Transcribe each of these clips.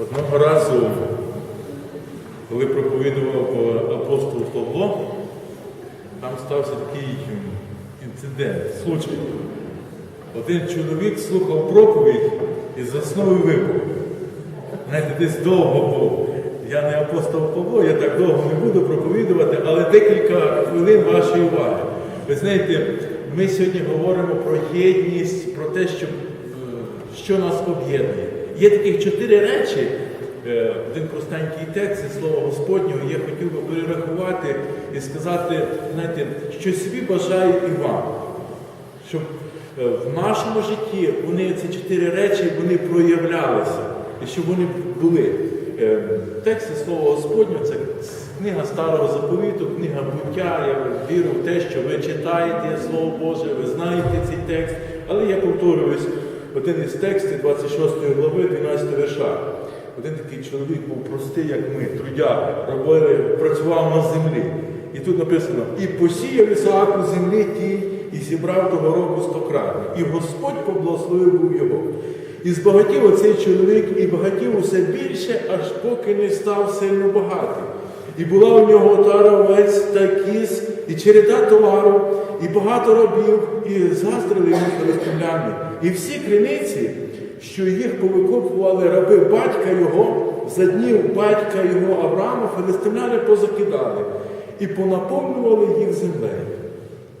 Одного разу, коли проповідував е, апостол Павло, там стався такий інцидент, случай. Один чоловік слухав проповідь і заснув і випав. Знаєте, десь довго був. Я не апостол Павло, я так довго не буду проповідувати, але декілька хвилин вашої уваги. Ви знаєте, ми сьогодні говоримо про єдність, про те, що, е, що нас об'єднує. Є таких чотири речі. Е, Один простенький текст це слово Господнього, я хотів би перерахувати і сказати, знаєте, що собі бажаю і вам щоб е, в нашому житті вони ці чотири речі вони проявлялися, і щоб вони були. Е, Тексти Слова Господнього це книга Старого Заповіту, книга буття. Я вірю в те, що ви читаєте Слово Боже, ви знаєте цей текст. Але я повторююсь, один із текстів 26 глави, 12 верша. Один такий чоловік був простий, як ми, трудяги, робили, працював на землі. І тут написано: і посіяв Ісаак у землі тій, і зібрав того року стократно. І Господь поблагословив був його. І збагатів оцей чоловік, і багатів усе більше, аж поки не став сильно багатим. І була у нього отара овець та кіз, і череда товару, і багато рабів, і заздрили йому филистимляни. І всі криниці, що їх повикопували раби батька його, за днів батька його Авраама, филистимляни позакидали і понаповнювали їх землею.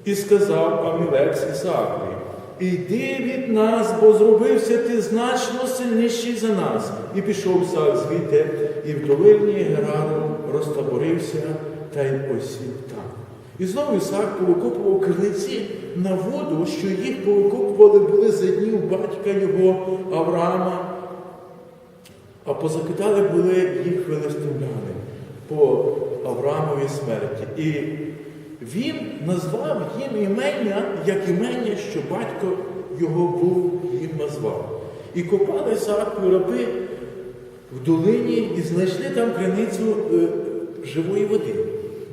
І сказав Амілек з Ісаакові, Іди від нас, бо зробився ти значно сильніший за нас. І пішов Ісаак звідти, і в долині Герану розтаборився та й осів там. І знову Ісаак повикопував криниці на воду, що їх повикопували були за днів батька його Авраама, а позакидали були їх филистимляни по Авраамовій смерті. І він назвав їм імення, як імення, що батько його був їм назвав. І копали Ісааку раби в долині і знайшли там криницю е, живої води.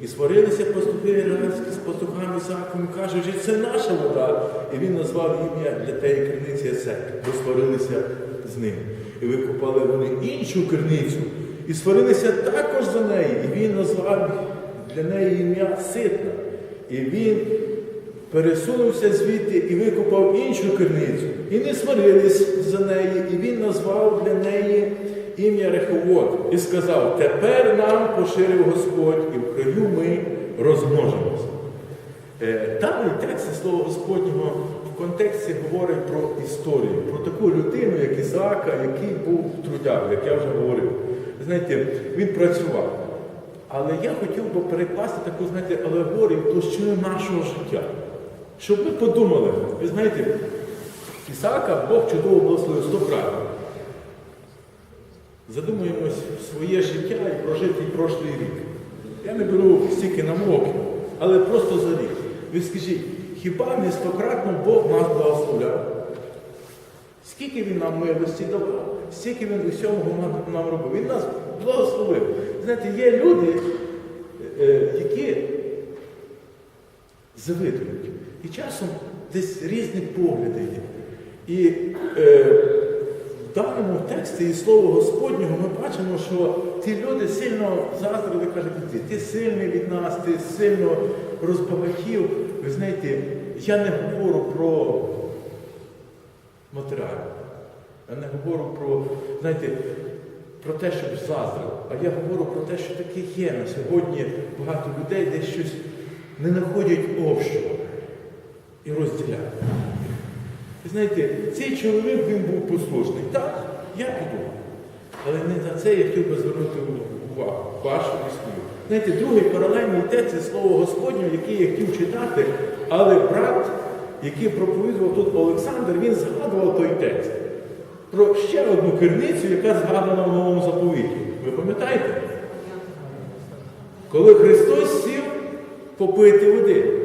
І сварилися пастухи іранські з пастухами Ісааком, і що це наша вода. І він назвав ім'я для тієї криниці Есек, бо сварилися з ним. І викопали вони іншу криницю, і сварилися також за неї. І він назвав для неї ім'я Ситна. І він пересунувся звідти і викопав іншу криницю. І не сварились за неї, і він назвав для неї ім'я Реховод. І сказав: Тепер нам поширив Господь, і в краю ми розмножимося. Е, Даний текст Слова Господнього в контексті говорить про історію, про таку людину, як Ісаака, який був трудяг, як я вже говорив. Знаєте, він працював. Але я хотів би перекласти таку, знаєте, алегорію площину нашого життя. Щоб ми подумали, ви знаєте, Ісаака Бог чудово благословив сто крат. Задумуємось в своє життя і прожитий прошлий рік. Я не беру стільки намоків, але просто за рік. Ви скажіть, хіба не стократно Бог нас благословляв? Скільки він нам милості давав, стільки він усьому нам, робив. Він нас благословив. Знаєте, є люди, е, які завидують. І часом десь різні погляди є. І е, даному тексті і Слово Господнього ми бачимо, що ті люди сильно заздрили, кажуть, ти, ти сильний від нас, ти сильно розбагатів. Ви знаєте, я не говорю про матеріально. Я не говорю про, знаєте, про те, щоб заздрив, а я говорю про те, що таке є на сьогодні багато людей, де щось не знаходять общого і розділяють. Знаєте, цей чоловік він був послушний. Так, я піду. Але не на це я хотів би звернути увагу, вашу і. Знаєте, другий паралельний текст це слово Господнє, який я хотів читати, але брат, який проповідував тут Олександр, він згадував той текст про ще одну керницю, яка згадана в новому заповіті. Ви пам'ятаєте? Коли Христос сів попити води.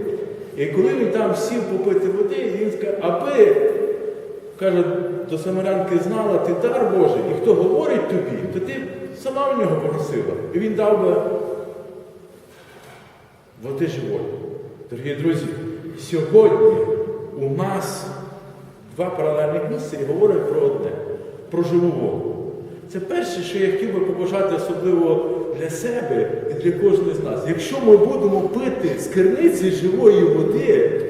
І коли він там сів попити води, він сказав, аби, каже, до самарянки знала, ти дар Божий, і хто говорить тобі, то ти сама в нього попросила. І він дав би води живої. Дорогі друзі, сьогодні у нас два паралельних місця і говорять про одне, про живу воду. Це перше, що я хотів би побажати особливо для себе і для кожного з нас. Якщо ми будемо пити з керниці живої води,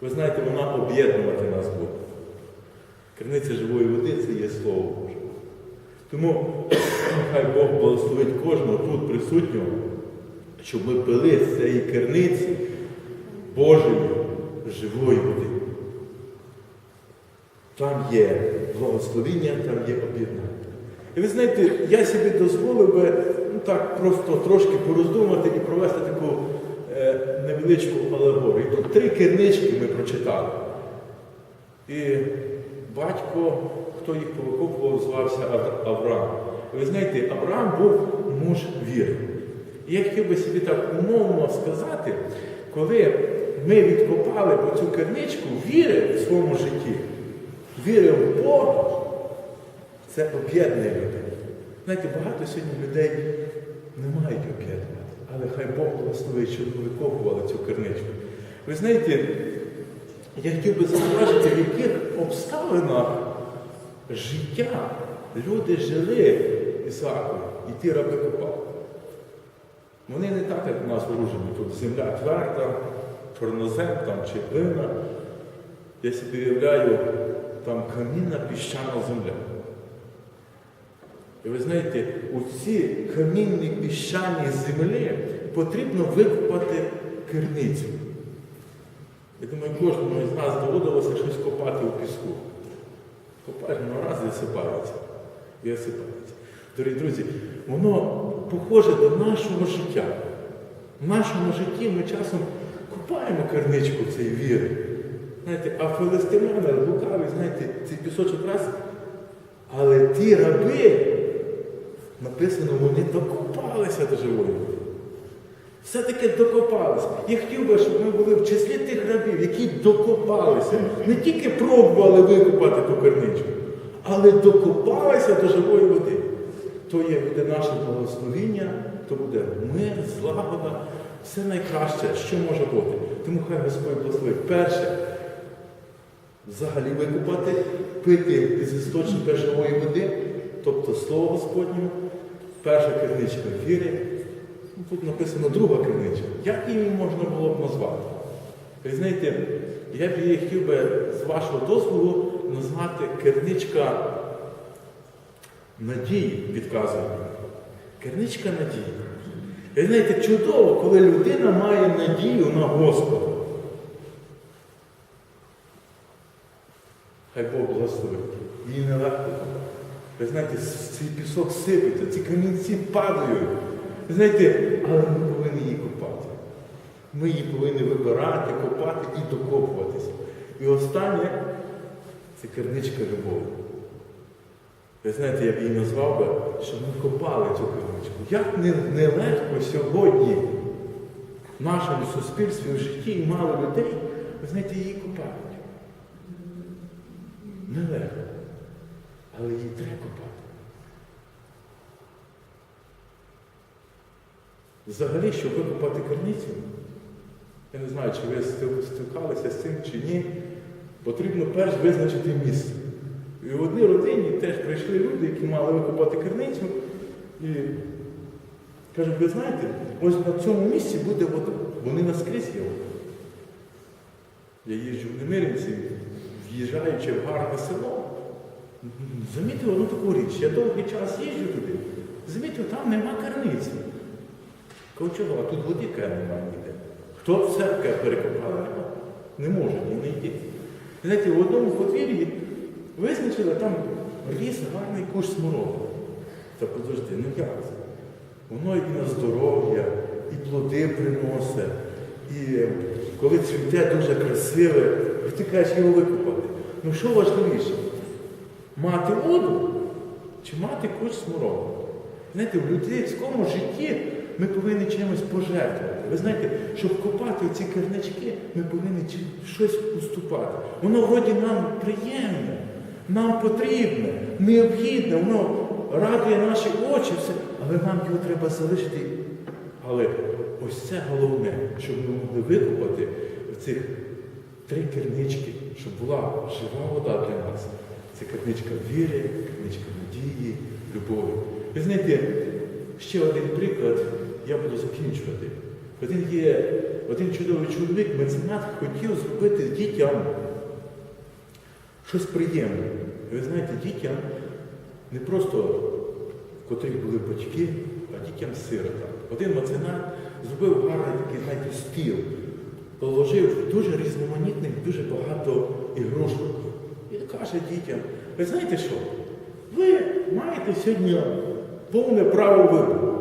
ви знаєте, вона об'єднувати нас буде. Керниця живої води це є Слово Боже. Тому хай Бог благословить кожного тут присутнього, щоб ми пили з цієї керниці Божої живої води. Там є благословіння, там є об'єднання. І ви знаєте, я собі дозволив би ну, так просто трошки пороздумати і провести таку е, невеличку алегорію. Тут три кернички ми прочитали. І батько, хто їх повикопував, звався Авраам. І ви знаєте, Авраам був муж віри. І я хотів би собі так умовно сказати, коли ми відкопали по цю керничку віри в своєму житті, віри в Бога, це об'єднує людей. Знаєте, багато сьогодні людей не мають об'єднувати, але хай Бог благословить, щоб ви викопували цю керничку. Ви знаєте, я хотів би зауважити, в яких обставинах життя люди жили Ісаакові, і ті раби копали. Вони не так, як у нас вооружені. Тут земля тверда, чорнозем там чи глина. Я собі уявляю, там камінна піщана земля. І ви знаєте, у ці камінні піщані землі потрібно викопати керницю. Я думаю, кожному з нас доводилося щось копати у піску. Копаєш на раз і осипається. І осипається. Дорогі друзі, воно похоже до нашого життя. В нашому житті ми часом купаємо керничку цієї віри. Знаєте, а филистимляни лукаві, знаєте, цей пісочок раз. Але ті раби, написано, вони докопалися до живої води. Все-таки докопалися. Я хотів би, щоб ми були в числі тих рабів, які докопалися. Не тільки пробували викопати ту керничку, але докопалися до живої води. То є буде наше благословіння, то буде мир, злагода, все найкраще, що може бути. Тому хай Господь благословить. Перше, взагалі викопати, пити із істочника живої води, тобто Слово Господнє, перша керничка віри. Ну, Тут написано друга криниця. Як її можна було б назвати? Знаєте, я б її хотів би з вашого дозволу назвати керничка надії, підказує. Керничка надії. Ви знаєте, чудово, коли людина має надію на Господа. Хай Бог благословить. Їй нелегко. Ви знаєте, цей пісок сипеться, ці камінці падають. Ви знаєте, але ми повинні її копати. Ми її повинні вибирати, копати і докопуватися. І останнє це керничка любові. Ви знаєте, я б її назвав би, що ми копали цю керничку. Як не- нелегко сьогодні в нашому суспільстві, в житті мало людей, ви знаєте, її копають. Нелегко. Але її треба копати. Взагалі, щоб викопати керницю, я не знаю, чи ви стикалися з цим чи ні, потрібно перш визначити місце. І в одній родині теж прийшли люди, які мали викопати керницю, і кажуть, ви знаєте, ось на цьому місці буде вода. Вони наскрізь є вода. Я їжджу в Немирівці, в'їжджаючи в гарне село, замітив одну таку річ. Я довгий час їжджу туди, замітив, там нема керниці. Кажу, чого, а тут води каже, немає ніде. Хто все таке перекопав? Не може ні не йти. Знаєте, в одному подвір'ї визначили там ріс гарний куш смороду. Та подожди, ну як це? Воно і на здоров'я, і плоди приносить, і коли цвіте дуже красиве, і ти кажеш його викопати. Ну що важливіше? Мати воду чи мати куш смороду? Знаєте, в людському житті ми повинні чимось пожертвувати. Ви знаєте, щоб копати ці кернички, ми повинні щось уступати. Воно вроді нам приємне, нам потрібне, необхідне, воно радує наші очі, все, але нам його треба залишити. Але ось це головне, щоб ми могли викопати цих три кернички, щоб була жива вода для нас. Це книжка віри, книжка надії, любові. Ви знаєте, ще один приклад, я буду закінчувати. Один є один чудовий чоловік, меценат, хотів зробити дітям щось приємне. І ви знаєте, дітям не просто котрих були батьки, а дітям сиротам. Один меценат зробив гарний такий, знаєте, стіл, положив дуже різноманітних, дуже багато ігрушок. І каже дітям, ви знаєте що? Ви маєте сьогодні повне право вибору.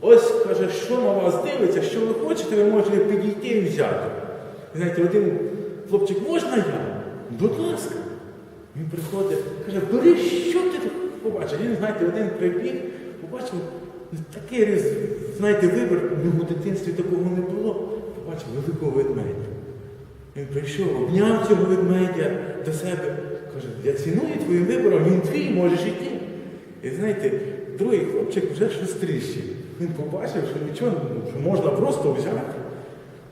Ось каже, що на вас дивиться, що ви хочете, ви можете підійти і взяти. Знаєте, один хлопчик, можна я? Будь ласка. Він приходить, каже, бери, що ти побачив? Він, знаєте, один прибіг, побачив такий знаєте, вибір, нього в дитинстві такого не було. Побачив великого ведмедя. Він прийшов, обняв цього ведмедя до себе. Каже, я ціную твоїм вибором, він твій, можеш іти. І знаєте, другий хлопчик вже шустріший. Він побачив, що нічого що можна просто взяти,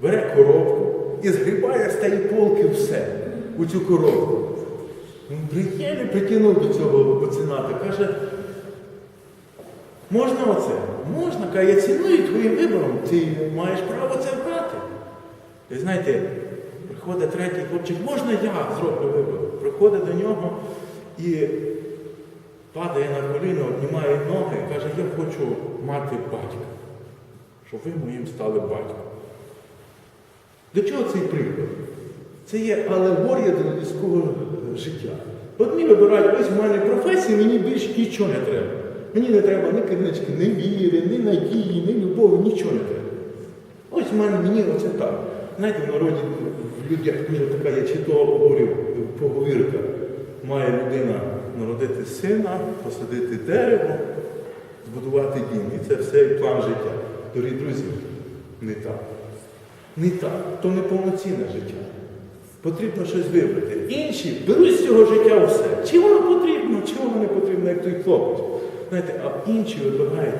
бере коробку і згрібає з тієї полки все у цю коробку. Він приємно притягнув до цього пацаната, каже, можна оце? Можна, каже, я ціную твоїм вибором, ти маєш право це брати. І знаєте, приходить третій хлопчик, можна я зроблю вибір? Приходить до нього і падає на коліно, обнімає ноги і каже, я хочу мати батька, щоб ви моїм стали батьком. До чого цей приклад? Це є алегорія до людського життя. От мені вибирають, ось в мене професія, мені більше нічого не треба. Мені не треба ні книжки, ні віри, ні надії, ні любові, нічого не треба. Ось в мене мені оце так. Знаєте, в народі людях дуже така, читала говорив, поговірка. Має людина народити сина, посадити дерево, збудувати дім. І це все план життя. Дорогі друзі, не так. Не так. То не повноцінне життя. Потрібно щось вибрати. Інші беруть з цього життя все. Чи воно потрібно, чи воно не потрібно, як той хлопець. Знаєте, а інші вибирають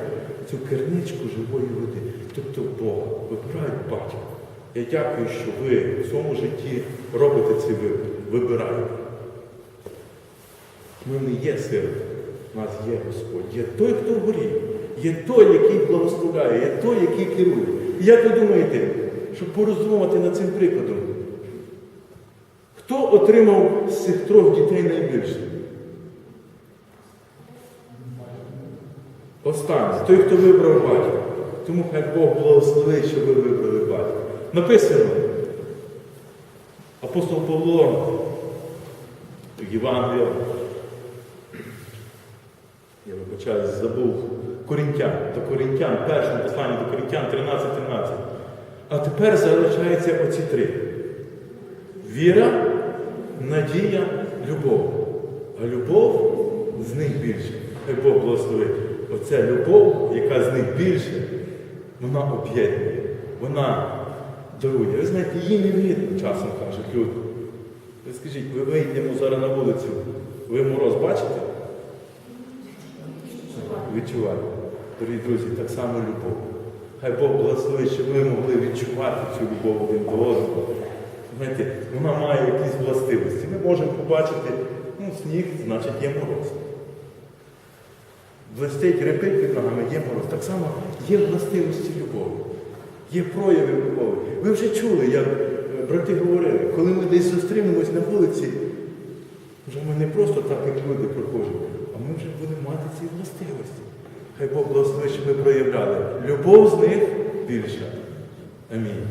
цю керничку живої води, тобто Бога, вибирають батька. Я дякую, що ви в своєму житті робите цей вибір, вибираєте. Ми не є сироти, у нас є Господь, є той, хто горі, є той, який благословляє, є той, який керує. І як ви думаєте, щоб пороздумувати над цим прикладом? Хто отримав з цих трьох дітей найбільше? Останній, той, хто вибрав батька. Тому хай Бог благословить, що ви вибрали батька. Написано. Апостол Павло в Євангелії, я вибачаюсь, забув Корінтян, до Корінтян, першому посланні до Корінтян 13-13. А тепер залишаються оці три. Віра, надія, любов. А любов з них більше. Хай Бог благословить. Оця любов, яка з них більше, вона об'єднує, вона дарує. Ви знаєте, її не видно, часом кажуть люди. Ви скажіть, ви вийдемо зараз на вулицю, ви мороз бачите? Відчуваєте. Дорогі друзі, так само любов. Хай Бог благословить, щоб ви могли відчувати цю любов один до одного. Знаєте, вона має якісь властивості. Ми можемо побачити, ну, сніг, значить є мороз. Блистить, репить під ногами, є мороз. Так само є властивості любові, є прояви любові. Ви вже чули, як е, брати говорили, коли ми десь зустрінемось на вулиці, вже ми не просто так, як люди проходять, а ми вже будемо мати ці властивості. Хай Бог благословить, що ми проявляли. Любов з них більша. Амінь.